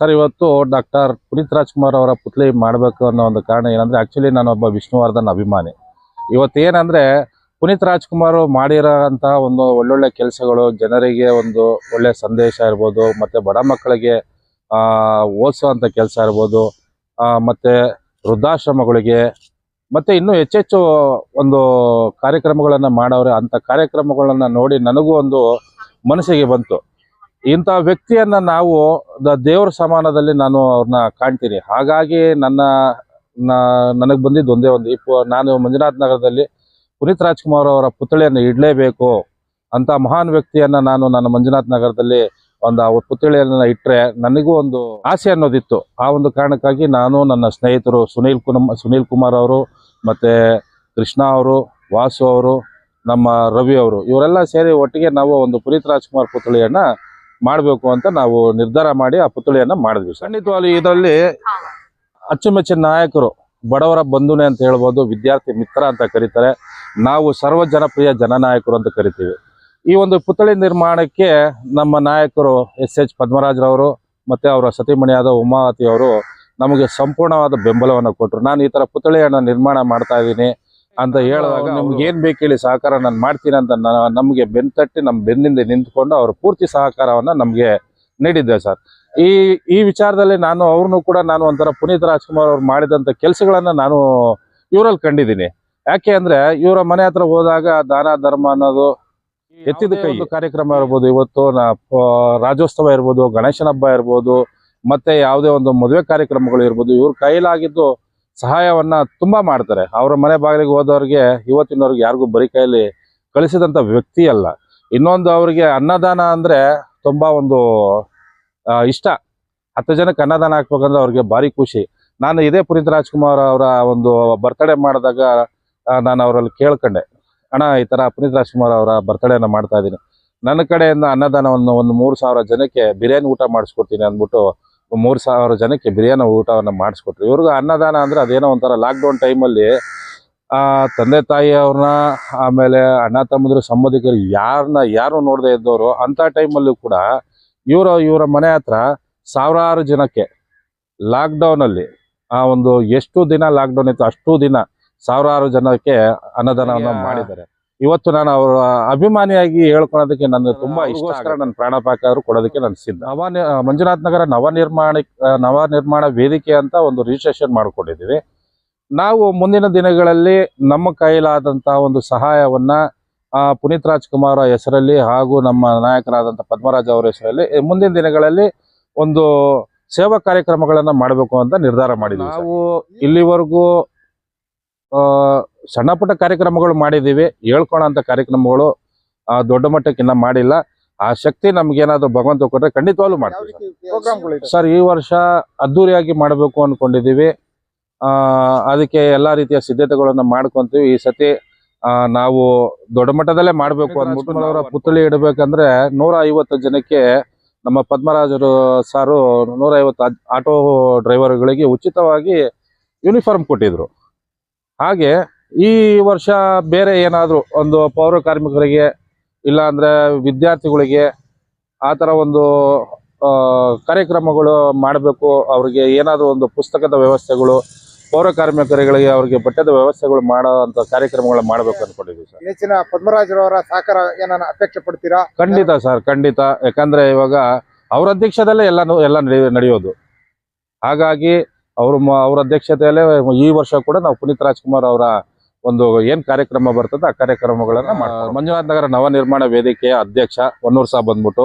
Sir, ಇವತ್ತು doctor Puneeth Rajkumar ಅವರ ಪುತ್ಲಿ ಮಾಡಬೇಕು ಅನ್ನೋ ಒಂದು ಕಾರಣ ಏನಂದ್ರೆ ಆಕ್ಚುಲಿ ನಾನೊಬ್ಬ ವಿಷ್ಣುವರ್ಧನ್ ಅಭಿಮಾನಿ. ಇವತ್ತೇನಂದ್ರೆ, ಪುನೀತ್ ರಾಜ್ಕುಮಾರ್ ಮಾಡಿರೋ ಅಂತ ಒಂದು ಒಳ್ಳೊಳ್ಳೆ ಕೆಲಸಗಳು, ಜನರಿಗೆ ಒಂದು ಒಳ್ಳೆ ಸಂದೇಶ ಇರ್ಬೋದು, ಮತ್ತೆ ಬಡ ಮಕ್ಕಳಿಗೆ, ಆ ಓದಿಸುವಂಥ ಕೆಲಸ ಇರ್ಬೋದು ಮತ್ತೆ ವೃದ್ಧಾಶ್ರಮಗಳಿಗೆ, ಮತ್ತೆ ಇನ್ನೂ ಹೆಚ್ಚೆಚ್ಚು ಒಂದು ಕಾರ್ಯಕ್ರಮಗಳನ್ನ ಮಾಡವ್ರೆ ಅಂತ ಕಾರ್ಯಕ್ರಮಗಳನ್ನ ನೋಡಿ ನನಗೂ ಒಂದು ಮನಸ್ಸಿಗೆ ಬಂತು. ಇಂಥ ವ್ಯಕ್ತಿಯನ್ನ ನಾವು ದೇವ್ರ ಸಮಾನದಲ್ಲಿ ನಾನು ಅವ್ರನ್ನ ಕಾಣ್ತೀನಿ. ಹಾಗಾಗಿ ನನ್ನ ನನಗೆ ಬಂದಿದ್ದು ಒಂದೇ ಒಂದು ಇಪ್ಪ, ನಾನು ಮಂಜುನಾಥ್ ನಗರದಲ್ಲಿ ಪುನೀತ್ ರಾಜ್ಕುಮಾರ್ ಅವರ ಪುತ್ಥಳಿಯನ್ನು ಇಡಲೇಬೇಕು ಅಂತ ಮಹಾನ್ ವ್ಯಕ್ತಿಯನ್ನ ನಾನು ನನ್ನ ಮಂಜುನಾಥ್ ನಗರದಲ್ಲಿ ಒಂದು ಅವ್ರ ಪುತ್ಥಳಿಯನ್ನ ಇಟ್ಟರೆ ನನಗೂ ಒಂದು ಆಸೆ ಅನ್ನೋದಿತ್ತು. ಆ ಒಂದು ಕಾರಣಕ್ಕಾಗಿ ನಾನು ನನ್ನ ಸ್ನೇಹಿತರು ಸುನೀಲ್ ಕುನಮ್ ಸುನೀಲ್ ಕುಮಾರ್ ಅವರು ಮತ್ತೆ ಕೃಷ್ಣ ಅವರು, ವಾಸು ಅವರು, ನಮ್ಮ ರವಿ ಅವರು, ಇವರೆಲ್ಲ ಸೇರಿ ಒಟ್ಟಿಗೆ ನಾವು ಒಂದು ಪುನೀತ್ ರಾಜ್ಕುಮಾರ್ ಪುತ್ಥಳಿಯನ್ನ ಮಾಡಬೇಕು ಅಂತ ನಾವು ನಿರ್ಧಾರ ಮಾಡಿ ಆ ಪುತ್ಥಳಿಯನ್ನ ಮಾಡಿದ್ವಿ. ಖಂಡಿತವಾಗಿ ಇದರಲ್ಲಿ ಅಚ್ಚುಮೆಚ್ಚಿನ ನಾಯಕರು, ಬಡವರ ಬಂಧುನೆ ಅಂತ ಹೇಳ್ಬೋದು, ವಿದ್ಯಾರ್ಥಿ ಮಿತ್ರ ಅಂತ ಕರೀತಾರೆ. ನಾವು ಸರ್ವ ಜನಪ್ರಿಯ ಜನನಾಯಕರು ಅಂತ ಕರಿತೀವಿ. ಈ ಒಂದು ಪುತ್ಥಳಿ ನಿರ್ಮಾಣಕ್ಕೆ ನಮ್ಮ ನಾಯಕರು ಎಸ್ ಎಚ್ ಪದ್ಮರಾಜ್ರವರು ಮತ್ತೆ ಅವರ ಸತಿಮಣಿಯಾದ ಉಮಾವತಿ ಅವರು ನಮಗೆ ಸಂಪೂರ್ಣವಾದ ಬೆಂಬಲವನ್ನು ಕೊಟ್ಟರು. ನಾನು ಈ ತರ ಪುತ್ಥಳಿಯನ್ನು ನಿರ್ಮಾಣ ಮಾಡ್ತಾ ಇದ್ದೀನಿ. ಅಂತ ಹೇಳುವಾಗ ನಿಮ್ಗೆ ಏನ್ ಬೇಕು ಹೇಳಿ ಸಹಕಾರ ನಾನು ಮಾಡ್ತೀನಿ ಅಂತ ನಮಗೆ ನಮ್ಗೆ ಬೆನ್ ತಟ್ಟಿ ನಮ್ಮ ಬೆನ್ನಿಂದ ನಿಂತ್ಕೊಂಡು ಅವ್ರ ಪೂರ್ತಿ ಸಹಕಾರವನ್ನ ನಮ್ಗೆ ನೀಡಿದ್ದೆ ಸರ್. ಈ ಈ ವಿಚಾರದಲ್ಲಿ ನಾನು ಅವ್ರನ್ನು ಕೂಡ ನಾನು ಒಂಥರ ಪುನೀತ್ ರಾಜ್ಕುಮಾರ್ ಅವ್ರು ಮಾಡಿದಂತ ಕೆಲಸಗಳನ್ನ ನಾನು ಇವರಲ್ಲಿ ಕಂಡಿದ್ದೀನಿ. ಯಾಕೆ ಅಂದ್ರೆ ಇವರ ಮನೆ ಹತ್ರ ಹೋದಾಗ ದಾನ ಧರ್ಮ ಅನ್ನೋದು ಎತ್ತಿದ ಕೈ. ಕಾರ್ಯಕ್ರಮ ಇರ್ಬೋದು ಇವತ್ತು ನಾ- ರಾಜ್ಯೋತ್ಸವ ಇರ್ಬೋದು ಗಣೇಶನ ಹಬ್ಬ ಇರ್ಬೋದು ಮತ್ತೆ ಯಾವುದೇ ಒಂದು ಮದುವೆ ಕಾರ್ಯಕ್ರಮಗಳು ಇರ್ಬೋದು ಇವ್ರ ಕೈಲಾಗಿದ್ದು ಸಹಾಯವನ್ನ ತುಂಬಾ ಮಾಡ್ತಾರೆ. ಅವರ ಮನೆ ಬಾಗಿಲಿಗೆ ಹೋದವ್ರಿಗೆ ಇವತ್ತಿನವ್ರಿಗೆ ಯಾರಿಗೂ ಬರಿ ಕೈಯಲ್ಲಿ ಕಳಿಸಿದಂತ ವ್ಯಕ್ತಿ ಅಲ್ಲ ಇನ್ನೊಂದು ಅವರಿಗೆ ಅನ್ನದಾನ ಅಂದ್ರೆ ತುಂಬಾ ಒಂದು ಇಷ್ಟ. ಹತ್ತು ಜನಕ್ಕೆ ಅನ್ನದಾನ ಹಾಕ್ಬೇಕಂದ್ರೆ ಅವ್ರಿಗೆ ಭಾರಿ ಖುಷಿ. ನಾನು ಇದೇ ಪುನೀತ್ ರಾಜ್ಕುಮಾರ್ ಅವರ ಒಂದು ಬರ್ತಡೇ ಮಾಡಿದಾಗ ನಾನು ಅವರಲ್ಲಿ ಕೇಳ್ಕೊಂಡೆ. ಅಣ್ಣ, ಈ ತರ ಪುನೀತ್ ರಾಜ್ಕುಮಾರ್ ಅವರ ಬರ್ತಡೇನ ಮಾಡ್ತಾ ಇದ್ದೀನಿ. ನನ್ನ ಕಡೆಯಿಂದ ಅನ್ನದಾನವನ್ನು ಒಂದು ಮೂರು ಸಾವಿರ ಜನಕ್ಕೆ ಬಿರಿಯಾನಿ ಊಟ ಮಾಡಿಸ್ಕೊಡ್ತೀನಿ ಅಂದ್ಬಿಟ್ಟು ಮೂರು ಸಾವಿರ ಜನಕ್ಕೆ ಬಿರಿಯಾನಿ ಊಟವನ್ನು ಮಾಡಿಸ್ಕೊಟ್ರು. ಇವ್ರಿಗೆ ಅನ್ನದಾನ ಅಂದ್ರೆ ಅದೇನೋ ಒಂಥರ ಲಾಕ್ಡೌನ್ ಟೈಮಲ್ಲಿ ಆ ತಂದೆ ತಾಯಿ ಅವ್ರನ್ನ ಆಮೇಲೆ ಅಣ್ಣ ತಮ್ಮಂದಿರು ಸಂಬಂಧಿಕರು ಯಾರನ್ನ ಯಾರು ನೋಡದೆ ಇದ್ದವರು ಅಂತ ಟೈಮಲ್ಲೂ ಕೂಡ ಇವರ ಇವರ ಮನೆ ಹತ್ರ ಸಾವಿರಾರು ಜನಕ್ಕೆ ಲಾಕ್ಡೌನ್ ಅಲ್ಲಿ ಆ ಒಂದು ಎಷ್ಟು ದಿನ ಲಾಕ್ಡೌನ್ ಇತ್ತು ಅಷ್ಟು ದಿನ ಸಾವಿರಾರು ಜನಕ್ಕೆ ಅನ್ನದಾನವನ್ನ ಮಾಡಿದ್ದಾರೆ. ಇವತ್ತು ನಾನು ಅವರ ಅಭಿಮಾನಿಯಾಗಿ ಹೇಳ್ಕೊಳೋದಕ್ಕೆ ನನಗೆ ತುಂಬಾ ಇಷ್ಟ ನನ್ನ ಪ್ರಾಣಪಾಕ ಆದ್ರೂ ಕೊಡೋದಕ್ಕೆ ನಾನು ಸಿದ್ಧ. ನವ ಮಂಜುನಾಥ್ ನಗರ ನವ ನಿರ್ಮಾಣ ನವ ನಿರ್ಮಾಣ ವೇದಿಕೆ ಅಂತ ಒಂದು ರಿಜಿಸ್ಟ್ರೇಷನ್ ಮಾಡ್ಕೊಂಡಿದ್ದೀವಿ. ನಾವು ಮುಂದಿನ ದಿನಗಳಲ್ಲಿ ನಮ್ಮ ಕೈಲಾದಂತಹ ಒಂದು ಸಹಾಯವನ್ನ ಆ, ಪುನೀತ್ ರಾಜ್ಕುಮಾರ್ ಹೆಸರಲ್ಲಿ ಹಾಗೂ ನಮ್ಮ ನಾಯಕರಾದಂತಹ ಪದ್ಮರಾಜ್ ಅವರ ಹೆಸರಲ್ಲಿ ಮುಂದಿನ ದಿನಗಳಲ್ಲಿ ಒಂದು ಸೇವಾ ಕಾರ್ಯಕ್ರಮಗಳನ್ನ ಮಾಡಬೇಕು ಅಂತ ನಿರ್ಧಾರ ಮಾಡಿದ್ವಿ ನಾವು ಇಲ್ಲಿವರೆಗೂ ಸಣ್ಣ ಪುಟ್ಟ ಕಾರ್ಯಕ್ರಮಗಳು ಮಾಡಿದ್ದೀವಿ. ಹೇಳ್ಕೊಳಂತ ಕಾರ್ಯಕ್ರಮಗಳು ಆ, ದೊಡ್ಡ ಮಟ್ಟಕ್ಕಿನ್ನ ಮಾಡಿಲ್ಲ. ಆ ಶಕ್ತಿ ನಮ್ಗೇನಾದ್ರು ಭಗವಂತ ಕೊಟ್ಟರೆ ಖಂಡಿತವಾಗ್ಲೂ ಮಾಡ್ತೀವಿ ಸರ್. ಈ ವರ್ಷ ಅದ್ದೂರಿಯಾಗಿ ಮಾಡಬೇಕು ಅನ್ಕೊಂಡಿದ್ದೀವಿ. ಆ ಅದಕ್ಕೆ ಎಲ್ಲಾ ರೀತಿಯ ಸಿದ್ಧತೆಗಳನ್ನ ಮಾಡ್ಕೊಂತೀವಿ. ಈ ಸತಿ ಆ, ನಾವು ದೊಡ್ಡ ಮಟ್ಟದಲ್ಲೇ ಮಾಡಬೇಕು ಅಂದ್ಬಿಟ್ಟು ಅವರ ಪುತ್ಥಳಿ ಇಡಬೇಕಂದ್ರೆ ನೂರ ಐವತ್ತು ಜನಕ್ಕೆ ನಮ್ಮ ಪದ್ಮರಾಜರು ಸಾರು ನೂರ ಐವತ್ತು ಆಟೋ ಡ್ರೈವರ್ಗಳಿಗೆ ಉಚಿತವಾಗಿ ಯೂನಿಫಾರ್ಮ್ ಕೊಟ್ಟಿದ್ರು. ಹಾಗೆ ಈ ವರ್ಷ ಬೇರೆ ಏನಾದರೂ ಒಂದು ಪೌರ ಕಾರ್ಮಿಕರಿಗೆ ಇಲ್ಲ ಅಂದ್ರೆ ವಿದ್ಯಾರ್ಥಿಗಳಿಗೆ ಆ ಥರ ಒಂದು ಕಾರ್ಯಕ್ರಮಗಳು ಮಾಡಬೇಕು ಅವರಿಗೆ ಏನಾದರೂ ಒಂದು ಪುಸ್ತಕದ ವ್ಯವಸ್ಥೆಗಳು ಪೌರ ಕಾರ್ಮಿಕರಿಗೆ ಅವರಿಗೆ ಬಟ್ಟೆದ ವ್ಯವಸ್ಥೆಗಳು ಮಾಡೋ ಅಂತ ಕಾರ್ಯಕ್ರಮಗಳು ಮಾಡಬೇಕು ಅನ್ಕೊಂಡಿದ್ದೀವಿ ಸರ್. ಹೆಚ್ಚಿನ ಪದ್ಮರಾಜರವರ ಸಹಕಾರ ಏನಾನ ಅಪೇಕ್ಷೆ ಪಡ್ತೀರಾ? ಖಂಡಿತ ಸರ್ ಖಂಡಿತ. ಯಾಕಂದರೆ ಇವಾಗ ಅವರ ಅಧ್ಯಕ್ಷದಲ್ಲೇ ಎಲ್ಲಾನು ಎಲ್ಲ ನಡೆಯ- ನಡೆಯೋದು. ಹಾಗಾಗಿ ಅವ್ರ ಅವ್ರ ಅಧ್ಯಕ್ಷತೆಯಲ್ಲೇ ಈ ವರ್ಷ ಕೂಡ ನಾವು ಪುನೀತ್ ರಾಜ್ಕುಮಾರ್ ಅವರ ಒಂದು ಏನ್ ಕಾರ್ಯಕ್ರಮ ಬರ್ತದೆ ಆ ಕಾರ್ಯಕ್ರಮಗಳನ್ನ ಮಂಜುನಾಥ್ ನಗರ ನವ ನಿರ್ಮಾಣ ವೇದಿಕೆಯ ಅಧ್ಯಕ್ಷ ಹೊನ್ನೂರ್ ಸಾಬ್ ಬಂದ್ಬಿಟ್ಟು